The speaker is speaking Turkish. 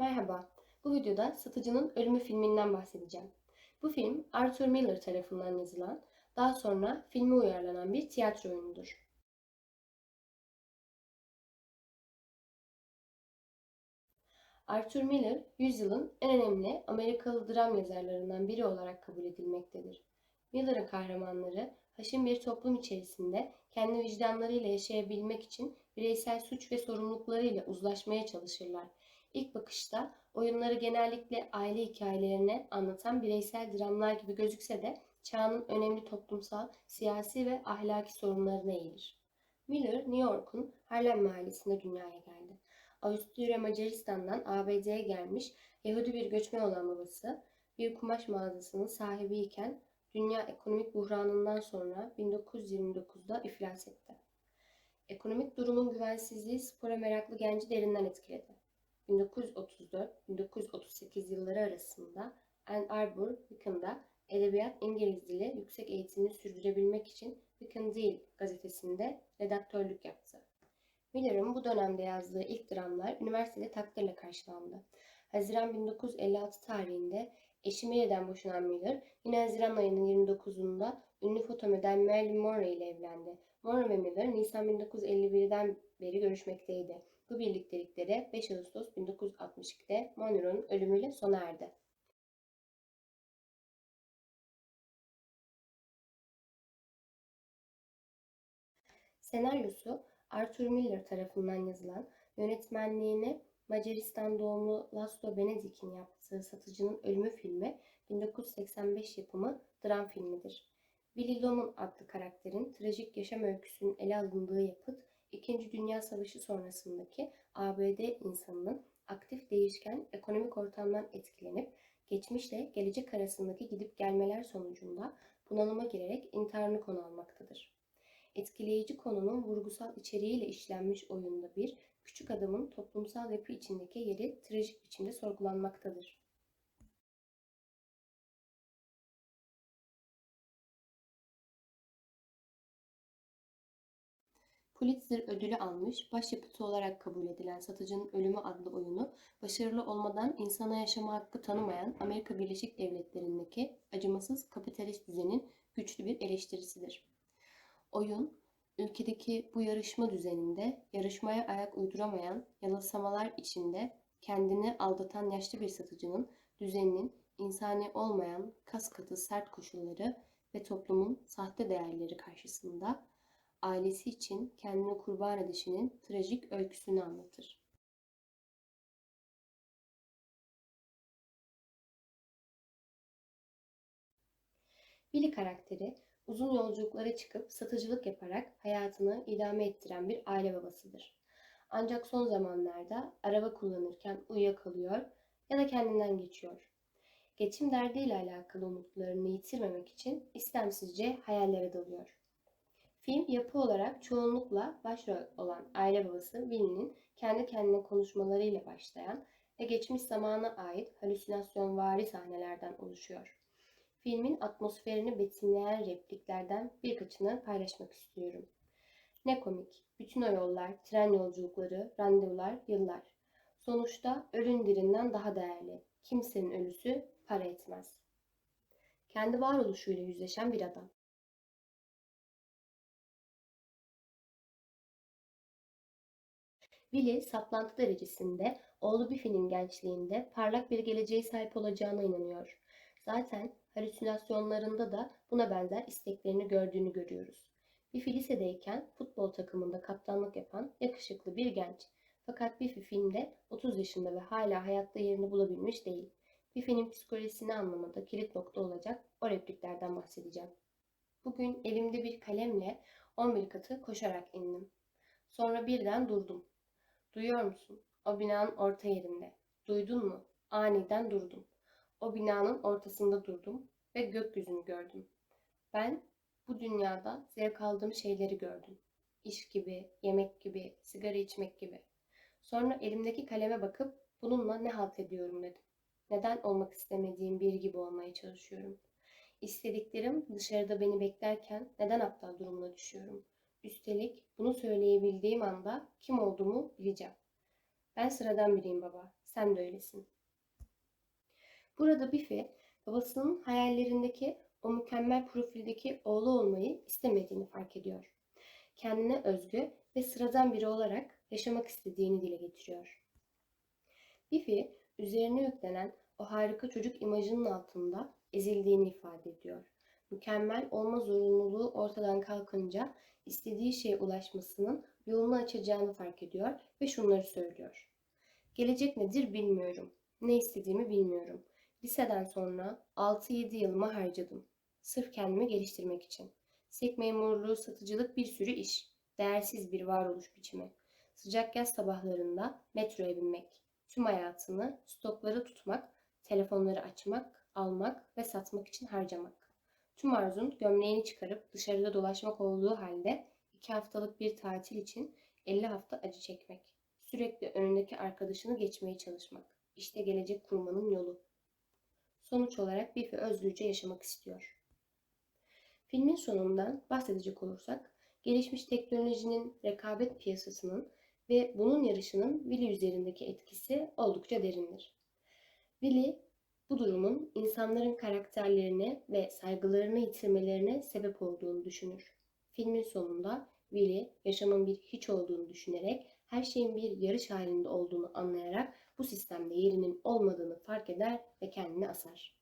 Merhaba, bu videoda Satıcının Ölümü filminden bahsedeceğim. Bu film Arthur Miller tarafından yazılan, daha sonra filme uyarlanan bir tiyatro oyunudur. Arthur Miller, yüzyılın en önemli Amerikalı dram yazarlarından biri olarak kabul edilmektedir. Miller'ın kahramanları, haşin bir toplum içerisinde kendi vicdanlarıyla yaşayabilmek için bireysel suç ve sorumluluklarıyla uzlaşmaya çalışırlar. İlk bakışta oyunları genellikle aile hikayelerini anlatan bireysel dramlar gibi gözükse de çağının önemli toplumsal, siyasi ve ahlaki sorunlarına eğilir. Miller, New York'un Harlem mahallesinde dünyaya geldi. Avusturya Macaristan'dan ABD'ye gelmiş Yahudi bir göçmen olan babası bir kumaş mağazasının sahibiyken dünya ekonomik buhranından sonra 1929'da iflas etti. Ekonomik durumun güvensizliği spora meraklı genci derinden etkiledi. 1934-1938 yılları arasında Ann Arbor, Wican'da edebiyat İngiliz dili yüksek eğitimini sürdürebilmek için Wican Deal gazetesinde redaktörlük yaptı. Miller'ın bu dönemde yazdığı ilk dramlar üniversitede takdirle karşılandı. Haziran 1956 tarihinde eşi Mary'den boşanan Miller, yine Haziran ayının 29'unda ünlü fotomodel Marilyn Monroe ile evlendi. Monroe ve Miller Nisan 1951'den beri görüşmekteydi. Bu birliktelikleri 5 Ağustos 1962'de Monroe'nun ölümüyle sona erdi. Senaryosu Arthur Miller tarafından yazılan, yönetmenliğini Macaristan doğumlu Laszlo Benedik'in yaptığı Satıcının Ölümü filmi 1985 yapımı dram filmidir. Willy Loman adlı karakterin trajik yaşam öyküsünün ele alındığı yapıt, İkinci Dünya Savaşı sonrasındaki ABD insanının aktif değişken ekonomik ortamdan etkilenip geçmişle gelecek arasındaki gidip gelmeler sonucunda bunalıma girerek intiharını konu almaktadır. Etkileyici konunun vurgusal içeriğiyle işlenmiş oyunda bir küçük adamın toplumsal yapı içindeki yeri trajik biçimde sorgulanmaktadır. Pulitzer ödülü almış, başyapıtı olarak kabul edilen Satıcının Ölümü adlı oyunu, başarılı olmadan insana yaşama hakkı tanımayan Amerika Birleşik Devletleri'ndeki acımasız kapitalist düzenin güçlü bir eleştirisidir. Oyun, ülkedeki bu yarışma düzeninde yarışmaya ayak uyduramayan, yanılsamalar içinde kendini aldatan yaşlı bir satıcının düzeninin insani olmayan kas katı sert koşulları ve toplumun sahte değerleri karşısında ailesi için kendini kurban edişinin trajik öyküsünü anlatır. Billy karakteri uzun yolculuklara çıkıp satıcılık yaparak hayatını idame ettiren bir aile babasıdır. Ancak son zamanlarda araba kullanırken uyuyakalıyor ya da kendinden geçiyor. Geçim derdiyle alakalı umutlarını yitirmemek için istemsizce hayallere dalıyor. Film yapı olarak çoğunlukla başrol olan aile babası Winnie'nin kendi kendine konuşmalarıyla başlayan ve geçmiş zamana ait halüsinasyonvari sahnelerden oluşuyor. Filmin atmosferini betimleyen repliklerden birkaçını paylaşmak istiyorum. Ne komik. Bütün o yollar, tren yolculukları, randevular, yıllar. Sonuçta ölün dirinden daha değerli. Kimsenin ölüsü para etmez. Kendi varoluşuyla yüzleşen bir adam. Willy saplantı derecesinde oğlu Biffy'nin gençliğinde parlak bir geleceğe sahip olacağına inanıyor. Zaten halüsinasyonlarında da buna benzer isteklerini gördüğünü görüyoruz. Biffy lisedeyken futbol takımında kaptanlık yapan yakışıklı bir genç. Fakat Biffy filmde 30 yaşında ve hala hayatta yerini bulabilmiş değil. Biffy'nin psikolojisini anlamada kilit nokta olacak o repliklerden bahsedeceğim. Bugün elimde bir kalemle 11 katı koşarak indim. Sonra birden durdum. Duyuyor musun? O binanın orta yerinde. Duydun mu? Aniden durdum. O binanın ortasında durdum ve gökyüzünü gördüm. Ben bu dünyada zevk aldığım şeyleri gördüm. İş gibi, yemek gibi, sigara içmek gibi. Sonra elimdeki kaleme bakıp bununla ne halt ediyorum dedim. Neden olmak istemediğim biri gibi olmaya çalışıyorum? İstediklerim dışarıda beni beklerken neden aptal durumuna düşüyorum? Üstelik bunu söyleyebildiğim anda kim olduğumu bileceğim. Ben sıradan biriyim baba. Sen de öylesin. Burada Biffy babasının hayallerindeki o mükemmel profildeki oğlu olmayı istemediğini fark ediyor. Kendine özgü ve sıradan biri olarak yaşamak istediğini dile getiriyor. Biffy üzerine yüklenen o harika çocuk imajının altında ezildiğini ifade ediyor. Mükemmel olma zorunluluğu ortadan kalkınca istediği şeye ulaşmasının yolunu açacağını fark ediyor ve şunları söylüyor. Gelecek nedir bilmiyorum. Ne istediğimi bilmiyorum. Liseden sonra 6-7 yılımı harcadım. Sırf kendimi geliştirmek için. Sek memurluğu, satıcılık bir sürü iş. Değersiz bir varoluş biçimi. Sıcak yaz sabahlarında metroya binmek. Tüm hayatını stokları tutmak, telefonları açmak, almak ve satmak için harcamak. Tüm arzun gömleğini çıkarıp dışarıda dolaşmak olduğu halde iki haftalık bir tatil için 50 hafta acı çekmek. Sürekli önündeki arkadaşını geçmeye çalışmak. İşte gelecek kurmanın yolu. Sonuç olarak Biffy özgürce yaşamak istiyor. Filmin sonundan bahsedecek olursak, gelişmiş teknolojinin rekabet piyasasının ve bunun yarışının Willy üzerindeki etkisi oldukça derindir. Willy, bu durumun insanların karakterlerini ve saygılarını yitirmelerine sebep olduğunu düşünür. Filmin sonunda Willy, yaşamın bir hiç olduğunu düşünerek, her şeyin bir yarış halinde olduğunu anlayarak bu sistemde yerinin olmadığını fark eder ve kendini asar.